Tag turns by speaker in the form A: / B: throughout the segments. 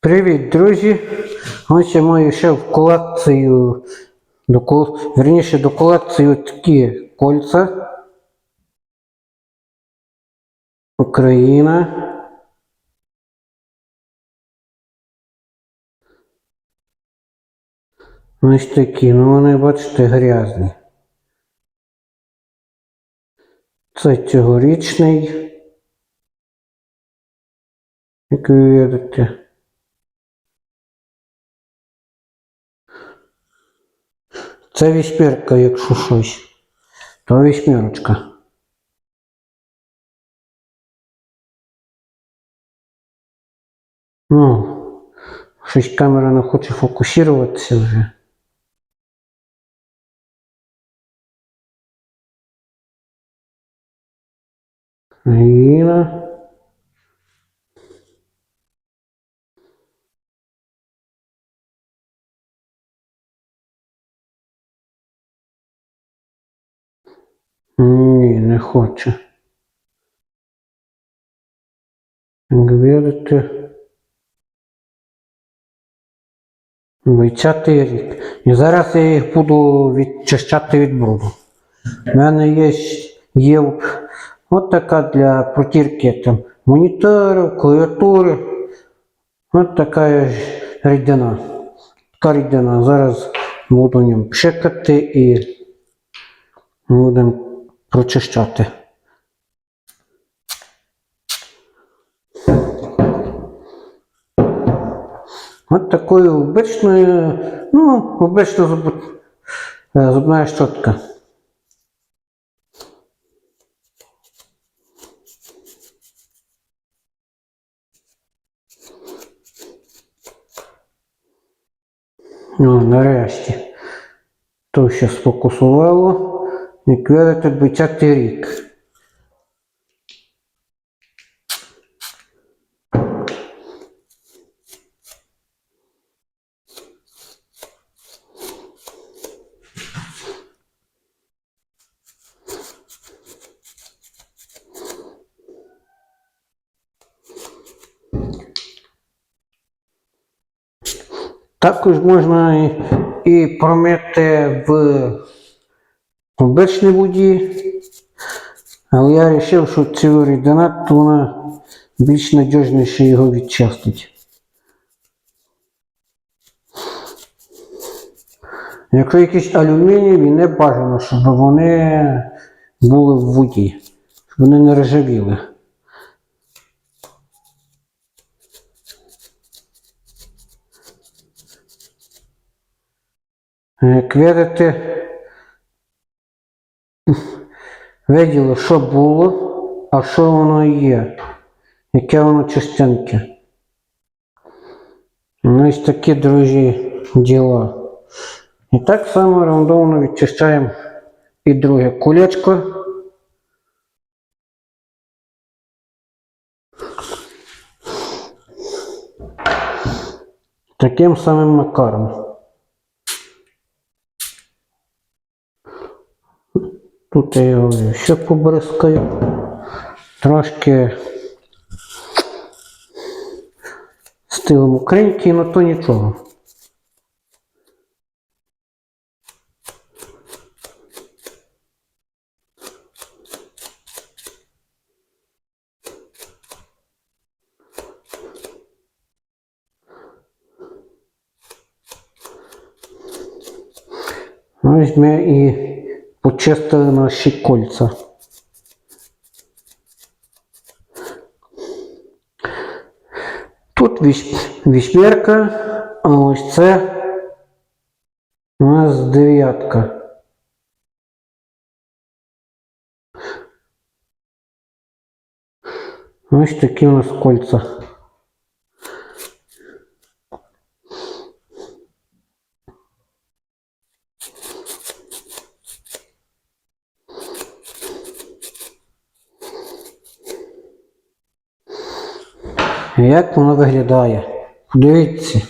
A: Привіт, друзі! Ось я маю ще в колекцію, до, верніше до колекції такі кольця. Україна. Ось такі, ну вони, бачите, грязні. Це цьогорічний. Як ви видите. Це вісьмірка, якщо щось. То вісьмірочка. Ну, щось камера не хоче фокусуватися вже. Іна. Ні, не хоче. Як видите, 20 рік. І зараз я їх буду відчищати від бруду. У мене є, є от така для протірки там моніторів, клавіатури. От така рідина. Така рідина. Зараз буду ним пшикати і будемо прочищати. От такою обичною, ну, обична зуб, е, зубна щотка. Ну, нарешті. То ще сфокусувало. Як видите, 20 рік. Також можна і, промити в обичній воді. Але я вирішив, що цю рідина, то вона більш надіжніше його відчистить. Якщо якісь алюмінієві, не бажано, щоб вони були в воді, щоб вони не ржавіли. Як видите, виділи, що було, а що воно є, яке воно частинки. Ну, ось такі, друзі, діла. І так само рандомно відчищаємо і друге кулечко. Таким самим макаром. Тут я його ще побризкаю. Трошки стилом українки, але то нічого. Ось ми і почистили наші кольця. Тут вісь- вісьмірка, а ось це у нас дев'ятка. Ось такі у нас кольця. Ну, як воно виглядає? Дивіться.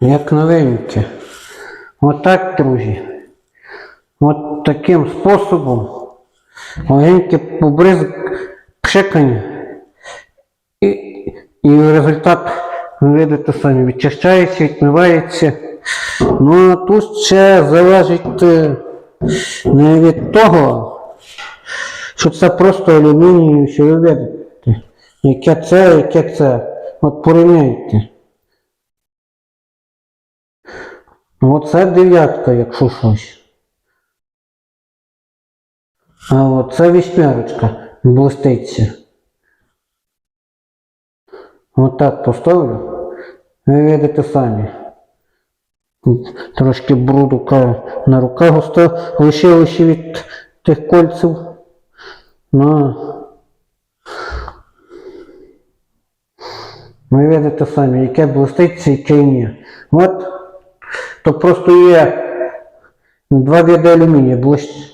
A: Як новенький? Отак, друзі. От таким способом легеньке побризк пшикання. І, і результат ви видите самі, відчищається, відмивається. Ну, а тут ще залежить е, не від того, що це просто алюміній, що ви видите. Яке це, яке це. От порівняйте. Оце дев'ятка, якщо щось. А оце вісьмерочка блиститься. Отак поставлю. Ви видите самі. Трошки бруду на руках остав, лишилося від тих кольців. Ну, ви видите самі, яке блиститься, яке ні. От, то просто є два види алюмінія,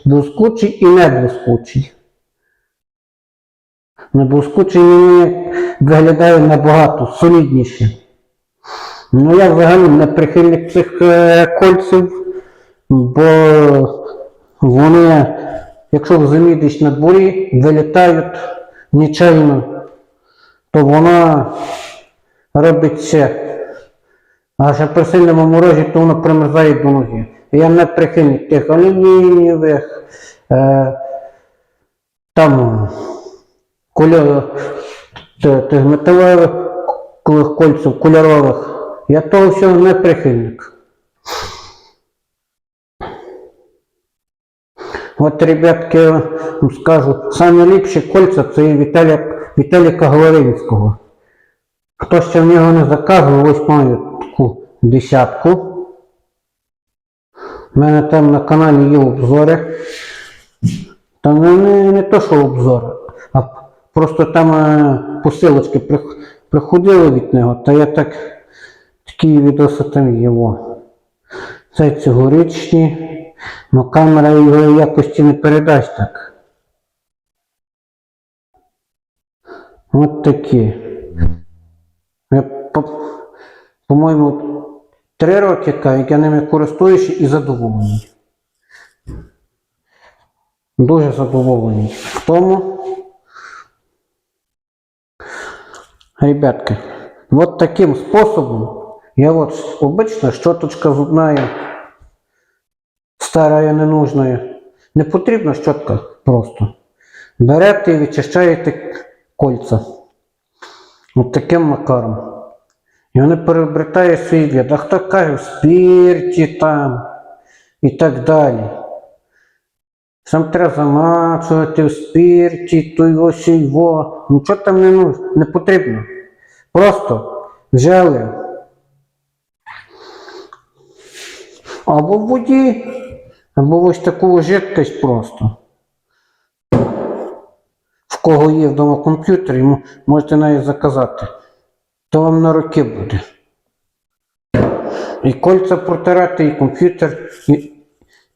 A: блискучий і неблискучий. Неблискучий мені виглядає набагато солідніше. Ну я взагалі не прихильник цих е, кольців, бо вони, якщо в зимі десь на дворі вилітають нечайно, то вона робиться аж при сильному морозі, то воно примерзає до ноги. Я не прихильник тих алюмінієвих, е, там кольор, тих металевих кольців кольорових. Я того всього не прихильник. От, ребятки, я вам скажу, самі ліпші кольця це Віталія, Віталіка Головинського. Хто ще в нього не заказував, ось маю таку десятку. У мене там на каналі є обзори. Та не, не, то, що обзори, а просто там е, посилочки приходили від нього, та я так такі відоси там є. Це цьогорічні, але камера його якості не передасть так. От такі. Я, по- по-моєму, три роки, як я ними користуюся і задоволений. Дуже задоволений в тому. Ребятки, вот таким способом я вот обычно щоточка зубная, старая ненужная, не потрібна щотка просто. Берете і відчищаєте кольця. От таким макаром. І вони переобретають свій вид. А хто каже в спірті там і так далі. Сам треба замачувати в спірті, то його сі його. Нічого там не, нужно, не потрібно. Просто взяли. Або в воді, або ось таку жидкость просто. В кого є вдома комп'ютер, йому можете навіть заказати. То вам на роки буде. І кольця протирати, і комп'ютер, і,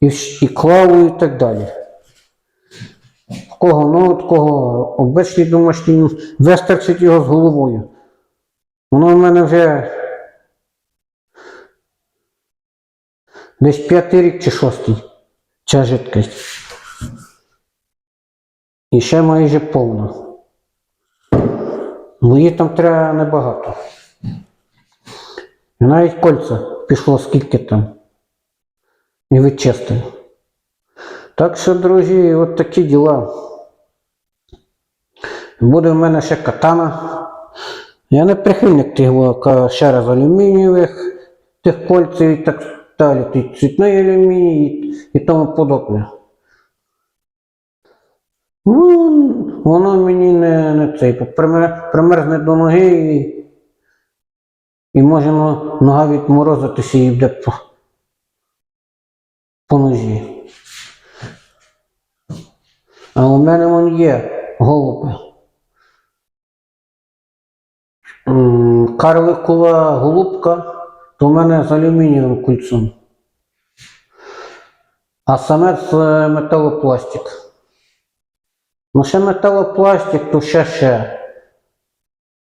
A: і, і клаву, і так далі. В кого в кого обичний домашній, ну, вистачить його з головою. Воно в мене вже десь п'ятий рік чи шостий. Ця жидкость. І ще майже повна. Ну її там треба небагато. І навіть кольця пішло скільки там. І відчистив. Так що, друзі, от такі діла. Буде в мене ще катана. Я не прихильник тих ще раз алюмінієвих, тих кольців і так далі, той цвітний алюміній і тому подобне. Ну, воно мені не, не цей, пример- примерзне до ноги і, і може нога відморозитися і йде по, по нозі. А у мене вон є голуби. Карликова голубка, то в мене з алюмінієвим кульцом. А самець е, металопластик. Ну, ще металопластик, то ще ще.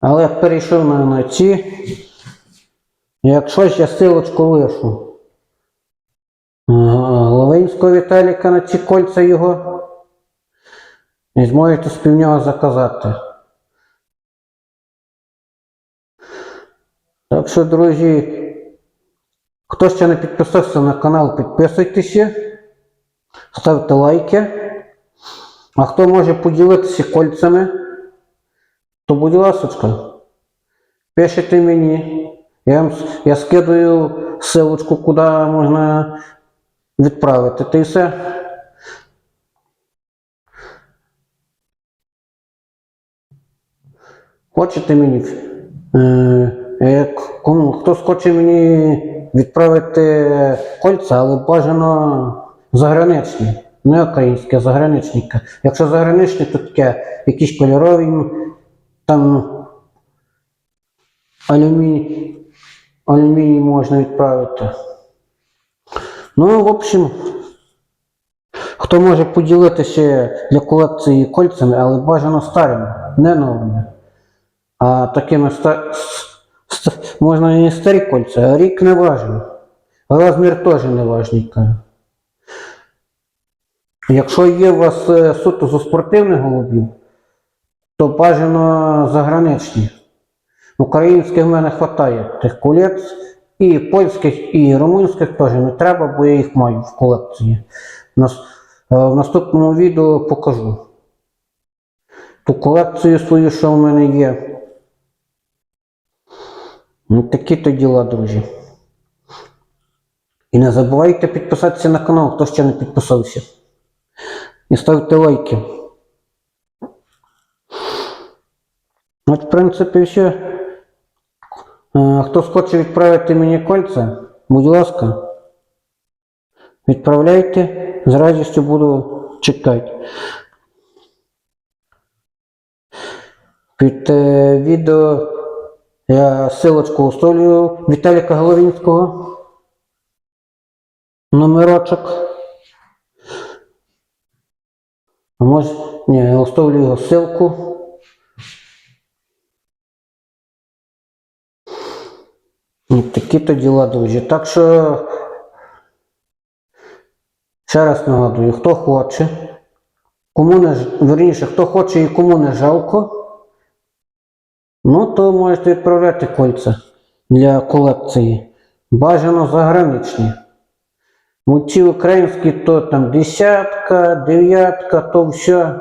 A: Але я перейшов на, ці Якщо я силочку лишу Головинського Віталіка на ці кольця його, і зможете спів нього заказати. Так що, друзі, хто ще не підписався на канал, підписуйтеся, ставте лайки. А хто може поділитися кольцями, то будь ласочка, пишите мені. Я, я скидаю ссылочку, куди можна відправити. Та й все. Хочете мені? Е, як, кому, хтось хоче мені відправити кольця, але бажано заграничні. Не українські, а заграничні. Якщо заграничні, то таке якісь кольорові, там алюміній, алюміній можна відправити. Ну, в общем, хто може поділитися для колекції кольцями, але бажано старими, не новими. А такими ста... можна і не старі кольця, а рік не важен. Розмір теж не важний. кажу. Якщо є у вас е, суто зі спортивних голубів, то бажано заграничні. Українських в мене вистачає тих колець, і польських, і румунських теж не треба, бо я їх маю в колекції. Е, В наступному відео покажу ту колекцію свою, що в мене є. Ну, такі то діла, друзі. І не забувайте підписатися на канал, хто ще не підписався. І ставте лайки. От, в принципі, все. Е, Хто хоче відправити мені кольця, будь ласка, відправляйте, з радістю буду чекати. Під е, відео я ссылочку оставлю Віталіка Головінського. Номерочок. А може, ні, я оставлю його ссылку. Ну, такі то діла, друзі. Так що, ще раз нагадую, хто хоче, кому не ж- верніше, хто хоче і кому не жалко, ну то можете відправляти кольця для колекції. Бажано заграничні. Ну, ці українські, то там десятка, дев'ятка, то все.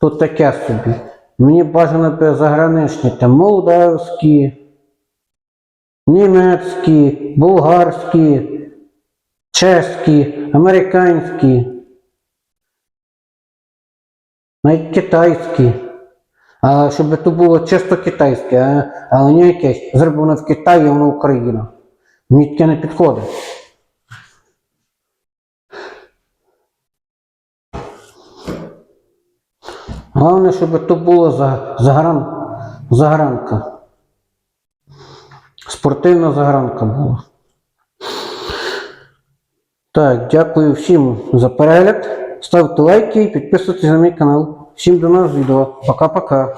A: То таке собі. Мені бажано заграничні, там молдавські, німецькі, болгарські, чеські, американські, навіть китайські. А щоб то було чисто китайське, а, але не якесь зроблено в Китаї, воно Україна. Мені таке не підходить. Головне, щоб то було за, загран, загранка. Спортивна загранка була. Так, дякую всім за перегляд. Ставте лайки і підписуйтесь на мій канал. Всім до нас відео. Пока-пока.